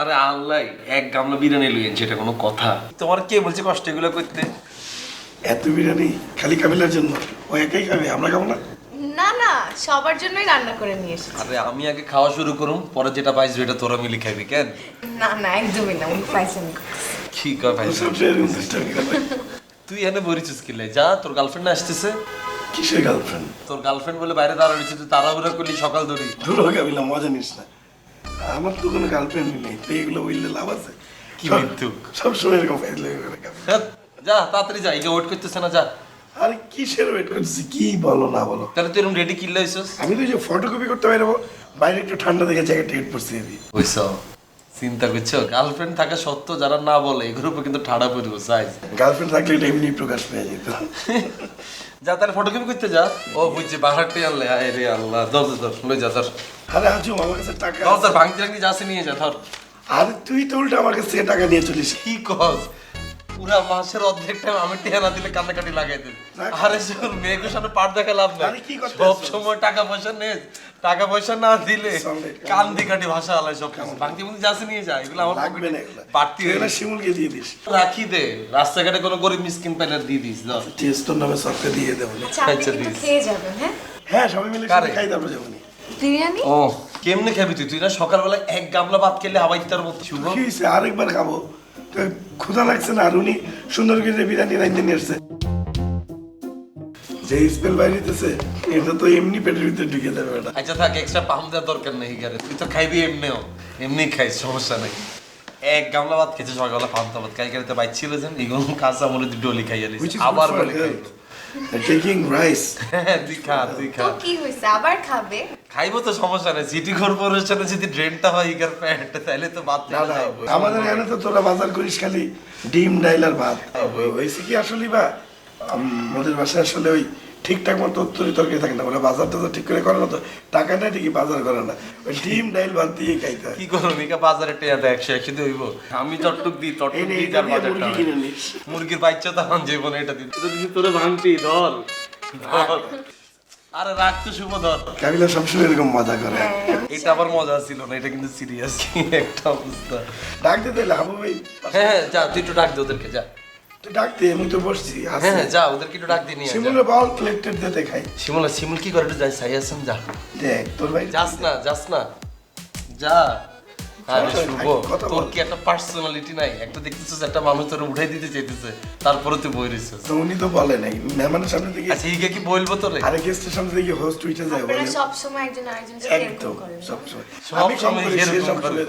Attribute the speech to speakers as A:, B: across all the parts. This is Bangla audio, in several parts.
A: আরে আল্লাহ এক গামলা বিরিয়ানি লইয়েন সেটা কোনো কথা। তোমার কে বলছে কষ্ট এগুলো করতে?
B: এত বিরিয়ানি খালি কাবিলার জন্য? ও একাই খাবে আমরা খাব না?
C: না না সবার জন্যই রান্না করে নিয়ে এসেছি।
A: আরে আমি আগে খাওয়া শুরু করুম পরে যেটা পাইছি এটা তোরা মিলে খাবি কেন?
C: না না একদমই না উনি পাইছেন
A: কি কর ভাই? তুই এনে বরিছিস কিলে যা তোর গার্লফ্রেন্ড আসতেছে?
B: কিসের গার্লফ্রেন্ড
A: তোর গার্লফ্রেন্ড বলে বাইরে দাঁড়া রয়েছে তুই তাড়াহুড়া করলি সকাল ধরি
B: দূর কাবিলা মজা নিস না। আমার তো কোনো গার্লফ্রেন্ড নেই তো এগুলো বললে লাভ আছে?
A: কি
B: সব-
A: মিথ্যুক।
B: সবসময় এরকম খাবে।
A: হ্যাঁ, যা তাড়াতাড়ি যা এই যে ওয়েট করতেছে না যা।
B: আরে কিসের ওয়েট করতেছি? কি বলো না বলো।
A: তাহলে তুই এরকম রেডি কিনলে হইছিস
B: আমি তো যে ফটোকপি করতে পারব বাইরে একটু ঠান্ডা দেখে জ্যাকেট টেকেট পরছি আমি
A: বুঝছ চিন্তা করছ? গার্লফ্রেন্ড থাকা সত্ত্বেও যারা না বলে এগুলোর উপর কিন্তু ঠাড়া পড়ব সাইজ
B: গার্লফ্রেন্ড থাকলে এটা এমনি প্রকাশ পেয়ে যেত।
A: যা তাহলে ফটোকপি করতে যা। ও বুঝছি বাহারটি আনলে আয় রে আল্লাহ দশ ধর লই যা ধর।
B: আরে আজু আমার কাছে টাকা
A: ধর
B: আছে।
A: ভাঙতে ভাঙতি যাচ্ছে নিয়ে যা ধর।
B: আরে তুই তো উল্টা আমার কাছে টাকা নিয়ে চলিস।
A: কি কস? পুরা মাসের অর্ধেক টাইম আমি টিয়া না দিলে কান্নাকাটি লাগাই দেব। আরে শোন মেয়েকে সামনে পাট দেখা লাভ নাই? সব সময় টাকা পয়সা নে টাকা পয়সা না দিলে কান্দি কাটি ভাষা আলাই সব ভাঙতি যাচ্ছে নিয়ে যা এগুলো আমার
B: লাগবে না এগুলো।
A: বাড়তি হয়ে
B: শিমুলকে দিয়ে দিস।
A: রাখি দে রাস্তাঘাটে কোনো গরিব মিসকিন পাইলে দিয়ে দিস
B: টেস্টোর নামে সবকে দিয়ে দেবো
A: আচ্ছা, দিস।
C: খেয়ে যাবেন হ্যাঁ?
B: হ্যাঁ সবাই মিলে খাই তারপর যাব
C: বিরিয়ানি?
A: ও কেমনে খাবি তুই? তুই না সকালবেলা এক গামলা ভাত খেলে হাওয়াই তার মতো শুভ।
B: আরেকবার খাব? ক্ষুধা লাগছে না আর উনি সুন্দর করে বিরিয়ানি রাইতে নিয়ে আসছে। যে স্মেল বাইরেতেছে এটা তো এমনি পেটের ভিতরে ঢুকে যাবে এটা
A: আচ্ছা থাক এক্সট্রা পাম দেওয়ার দরকার নেই গারে তুই তো খাইবি এমনিও এমনি খাই সমস্যা নাই। এক গামলা ভাত খেয়েছে সকালবেলা পান্তা ভাত কাই তো বাইর ছিল যেন এগুলো কাঁচা মনে দি ডলি খাইয়া আবার বলে খাই রাইস তুই খা
C: তো কি হইছে আবার খাবে?
A: খাইবো তো সমস্যা নাই। সিটি কর্পোরেশনে যদি ড্রেনটা হয় ইগার প্যান্ট তাহলে তো বাদ
B: না না আমাদের এখানে তো তোরা বাজার করিস খালি ডিম ডাইল আর ভাত। হয়েছে কি আসলে বা আমাদের বাসায় আসলে ওই ঠিকঠাক মতো উত্তরি তরকারি থাকে না। ওরা বাজার টাজার ঠিক করে করে না তো? টাকা নেই ঠিকই বাজার করে না। ওই ডিম ডাইল ভাত দিয়ে খাইতে
A: কি করো নিকা বাজারে টেয়া দেয় একশো একশো দিয়ে হইব। আমি চটটুক দিই চটটুক দিই
B: এটা
A: তার বাজারটা
B: মুরগি কিনে নিস।
A: মুরগির বাচ্চা তো আমার জীবনে এটা দিই তোর তোরে ভাঙতি ধর। আরে রাখ তো শুভ ধর।
B: কাবিলা সবসময় এরকম মজা করে।
A: এটা আবার মজা ছিল না এটা কিন্তু সিরিয়াস একটা অবস্থা।
B: ডাক দিতে হাবু ভাই।
A: হ্যাঁ হ্যাঁ যা তুই একটু ডাক দে ওদেরকে যা।
B: ডাক দে আমি তো বসছি
A: হ্যাঁ হ্যাঁ যা ওদেরকে একটু ডাক দিয়ে নিয়ে
B: শিমুলের বল প্লেটের দিতে খাই।
A: শিমুল শিমুল কি করে একটু যাই সাই আছেন যা।
B: দেখ তোর ভাই
A: যাস না যাস না। যা। আরে শুভ তোর কি একটা পার্সোনালিটি নাই? একটা দেখতেছিস একটা মানুষ তোর উঠাই দিতে চাইতেছে তারপরে তুই বই রইছিস
B: তো উনি তো বলে নাই মেহমানের সামনে থেকে
A: আচ্ছা কি বলব তোরে?
B: আরে গেস্টের সামনে থেকে হোস্ট উঠে যায় বলে।
C: সব সময় একজন আরেকজনকে এরকম করেন।
B: সবসময়।
A: সব
B: আমি কম
A: সময় এরকম করে।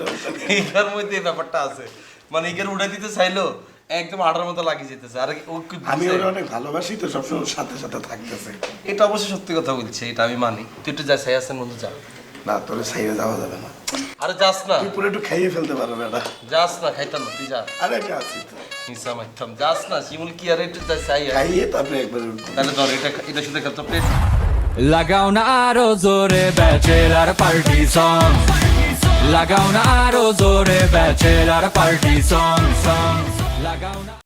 B: সময়
A: মধ্যে ব্যাপারটা আছে। মানে ইকের উঠাই দিতে চাইলো একদম আটার মতো লাগিয়ে যেতেছে। আর ও
B: আমি? ওরা অনেক ভালোবাসি তো সবসময় ওর সাথে সাথে থাকতেছে।
A: এটা অবশ্যই সত্যি কথা বলছে এটা আমি মানি। তুই একটু যা সাই আছেন বন্ধু যা।
B: না তোর সাইডে যাওয়া যাবে না।
A: আরে যাস না।
B: তুই পুরো একটু খাইয়ে ফেলতে পারো বেটা।
A: যাস না খাইতাম না তুই যা।
B: আরে আমি আছি তো।
A: হিসা মাইতাম যাস না শিমুল কি আর একটু যা চাই আর।
B: খাইয়ে তারপরে একবার
A: তাহলে ধর এটা এটা শুধু প্লেট
D: লাগাও না আরও জোরে ব্যাচেলার পার্টি সং লাগাও না আরও জোরে ব্যাচেলার পার্টি সং সং লাগাও না